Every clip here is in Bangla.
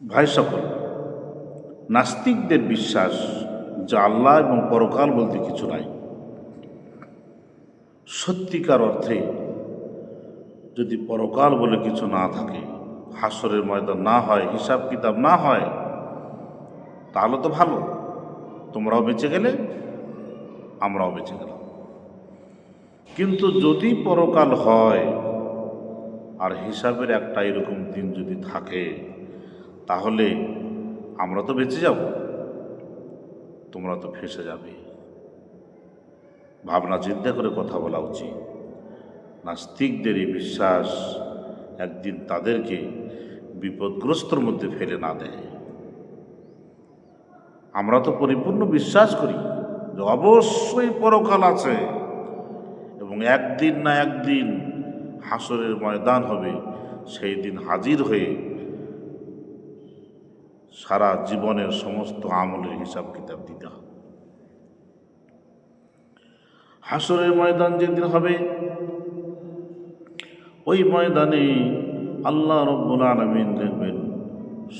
ভাই সকল, নাস্তিকদের বিশ্বাস যে আল্লাহ এবং পরকাল বলতে কিছু নাই। সত্যিকার অর্থে যদি পরকাল বলে কিছু না থাকে, হাসরের ময়দান না হয়, হিসাব কিতাব না হয়, তাহলে তো ভালো। তোমরাও বেঁচে গেলে, আমরাও বেঁচে গেলাম। কিন্তু যদি পরকাল হয়, আর হিসাবের একটা এরকম দিন যদি থাকে তাহলে আমরা তো বেঁচে যাব। তোমরা তো ফেসে যাবে। ভাবনা চিন্তা করে কথা বলা উচিত। নাস্তিকদের এই বিশ্বাস একদিন তাদেরকে বিপদগ্রস্তর মধ্যে ফেলে না দেয়। আমরা তো পরিপূর্ণ বিশ্বাস করি যে অবশ্যই পরকাল আছে এবং একদিন না একদিন হাসরের ময়দান হবে, সেই দিন হাজির হয়ে সারা জীবনের সমস্ত আমলের হিসাব কিতাব দিতে হবে। হাসরের ময়দান যেদিন হবে, ওই ময়দানে আল্লাহ রব্বুল আলমিন দেখবেন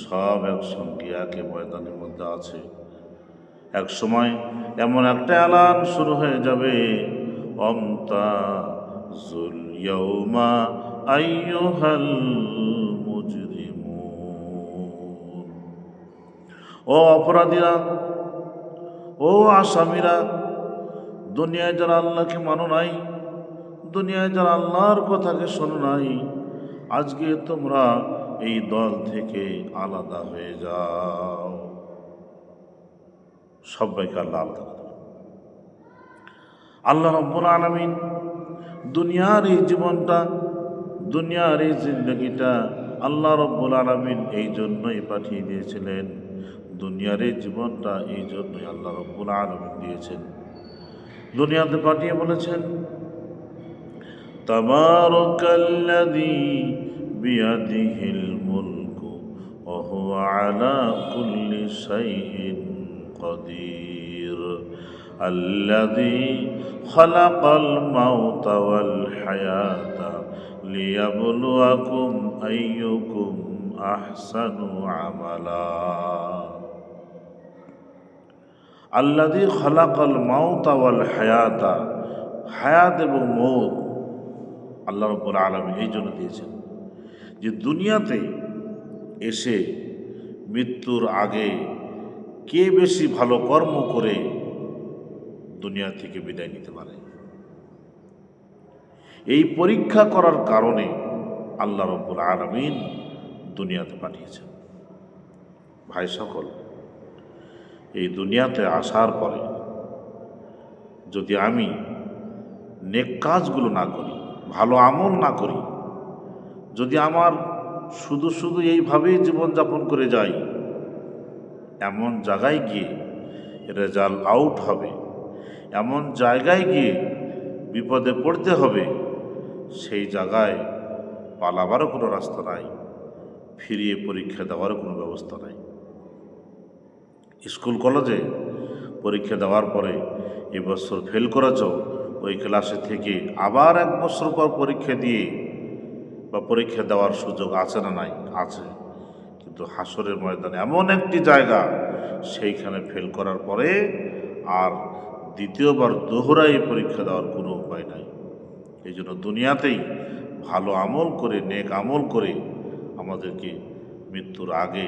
সব একসঙ্গে একে ময়দানের মধ্যে আছে। এক সময় এমন একটা অ্যালান শুরু হয়ে যাবে, অমতা জুল ইয়ৌমা মুজরিমুন। ও অপরাধীরা, ও আসামিরা, দুনিয়ায় যারা আল্লাহকে মানো নাই, দুনিয়ায় যারা আল্লাহর কথাকে শোনো নাই, আজকে তোমরা এই দল থেকে আলাদা হয়ে যাও। সবাইকে আল্লাহ আলাদা আল্লাহ রব্বুল আলমিন দুনিয়ার এই জীবনটা, দুনিয়ার এই জিন্দগিটা আল্লাহ রব্বুল আলমিন এই জন্যই পাঠিয়ে দিয়েছিলেন। দুনিয়ার এই জীবনটা এই জন্যই আল্লাহ রব্বুল আলমিন দিয়েছেন দুনিয়াতে পাঠিয়ে বলেছেন تبارك الذي بيده الملك وهو على كل شيء قدير الذي خلق الموت والحياة ليبلوكم أيكم أحسن عملا আল্লাদি খলাকাল মাউতা ওয়াল হায়াতা, হায়াত এবং মৌত আল্লাহ রব্বুল আলমী এই জন্য দিয়েছেন যে দুনিয়াতে এসে মৃত্যুর আগে কে বেশি ভালো কর্ম করে দুনিয়া থেকে বিদায় নিতে পারে? এই পরীক্ষা করার কারণে আল্লাহ রব্বুল আলমিন দুনিয়াতে পাঠিয়েছেন। ভাই সকল এই দুনিয়াতে আসার পরে যদি আমি নেক কাজগুলো না করি, ভালো আমল না করি, যদি আমার শুধু শুধু এইভাবেই জীবনযাপন করে যাই, এমন জায়গায় গিয়ে রেজাল্ট আউট হবে, এমন জায়গায় গিয়ে বিপদে পড়তে হবে, সেই জায়গায় পালাবারও কোনো রাস্তা নাই, ফিরিয়ে পরীক্ষা দেওয়ারও কোনো ব্যবস্থা নাই। স্কুল কলেজে পরীক্ষা দেওয়ার পরে এবছর ফেল করেছ, ওই ক্লাসে থেকে আবার এক বছর পর পরীক্ষা দিয়ে বা পরীক্ষা দেওয়ার সুযোগ আছে না নাই? আছে। কিন্তু হাসরের ময়দানে এমন একটি জায়গা, সেইখানে ফেল করার পরে আর দ্বিতীয়বার দোহরাই পরীক্ষা দেওয়ার কোনো উপায় নাই। এই জন্য দুনিয়াতেই ভালো আমল করে, নেক আমল করে আমাদেরকে মৃত্যুর আগে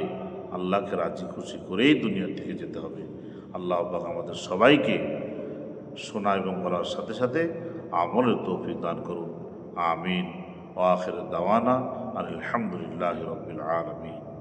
আল্লাহকে রাজি খুশি করেই দুনিয়া থেকে যেতে হবে। আল্লাহ আব্বাক আমাদের সবাইকে শোনা এবং বলার সাথে সাথে আমলের তৌফিক দান করুন। আমিন। ও আখের দাওয়ানা আলহামদুলিল্লাহ রবিল আলমিন।